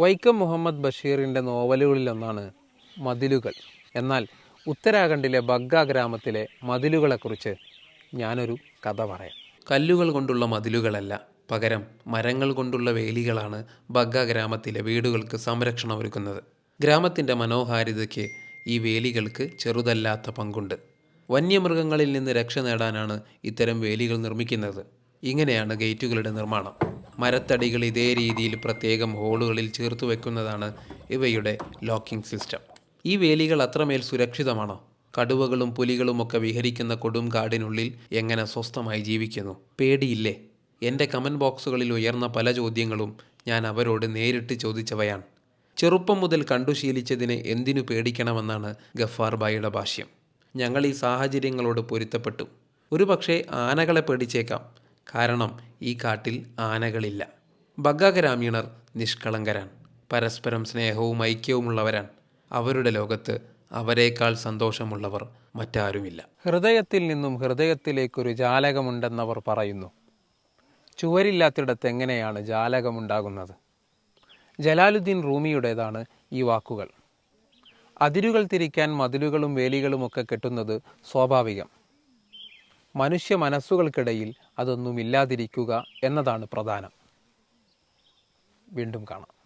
വൈക്കം മുഹമ്മദ് ബഷീറിന്റെ നോവലുകളിലൊന്നാണ് മതിലുകൾ. എന്നാൽ ഉത്തരാഖണ്ഡിലെ ബഗ്ഗ ഗ്രാമത്തിലെ മതിലുകളെക്കുറിച്ച് ഞാനൊരു കഥ പറയാം. കല്ലുകൾ കൊണ്ടുള്ള മതിലുകളല്ല പകരം മരങ്ങൾ കൊണ്ടുള്ള വേലികളാണ് ബഗ്ഗ ഗ്രാമത്തിലെ വീടുകൾക്ക് സംരക്ഷണം സംരക്ഷണമൊരുക്കുന്നത്. ഗ്രാമത്തിന്റെ മനോഹാരിതയ്ക്ക് ഈ വേലികൾക്ക് ചെറുതല്ലാത്ത പങ്കുണ്ട്. വന്യമൃഗങ്ങളിൽ നിന്ന് രക്ഷ നേടാനാണ് ഇത്തരം വേലികൾ നിർമ്മിക്കുന്നത്. ഇങ്ങനെയാണ് ഗേറ്റുകളുടെ നിർമ്മാണം. മരത്തടികൾ ഇതേ രീതിയിൽ പ്രത്യേകം ഹോളുകളിൽ ചേർത്ത് വെക്കുന്നതാണ് ഇവയുടെ ലോക്കിംഗ് സിസ്റ്റം. ഈ വേലികൾ അത്രമേൽ സുരക്ഷിതമാണോ? കടുവകളും പുലികളും ഒക്കെ വിഹരിക്കുന്ന കൊടും കാടിനുള്ളിൽ എങ്ങനെ സ്വസ്ഥമായി ജീവിക്കുന്നു? പേടിയില്ലേ? എന്റെ കമന്റ് ബോക്സുകളിൽ ഉയർന്ന പല ചോദ്യങ്ങളും ഞാൻ അവരോട് നേരിട്ട് ചോദിച്ചവയാണ്. ചെറുപ്പം മുതൽ കണ്ടു ശീലിച്ചതിനെ എന്തിനു പേടിക്കണമെന്നാണ് ഗഫാർ ബായിയുടെ ഭാഷ്യം. ഞങ്ങൾ ഈ സാഹചര്യങ്ങളോട് പൊരുത്തപ്പെട്ടു. ഒരുപക്ഷെ ആനകളെ പേടിച്ചേക്കാം. കാരണം ഈ കാട്ടിൽ ആനകളില്ല. ബഗ്ഗ ഗ്രാമീണർ നിഷ്കളങ്കരാണ്. പരസ്പരം സ്നേഹവും ഐക്യവുമുള്ളവരാണ്. അവരുടെ ലോകത്ത് അവരേക്കാൾ സന്തോഷമുള്ളവർ മറ്റാരുമില്ല. ഹൃദയത്തിൽ നിന്നും ഹൃദയത്തിലേക്കൊരു ജാലകമുണ്ടെന്നവർ പറയുന്നു. ചുവരില്ലാത്തിടത്ത് എങ്ങനെയാണ് ജാലകമുണ്ടാകുന്നത്? ജലാലുദ്ദീൻ റൂമിയുടേതാണ് ഈ വാക്കുകൾ. അതിരുകൾ തിരിക്കാൻ മതിലുകളും വേലികളുമൊക്കെ കെട്ടുന്നത് സ്വാഭാവികം. മനുഷ്യ മനസ്സുകൾക്കിടയിൽ അതൊന്നുമില്ലാതിരിക്കുക എന്നതാണ് പ്രധാനം. വീണ്ടും കാണാം.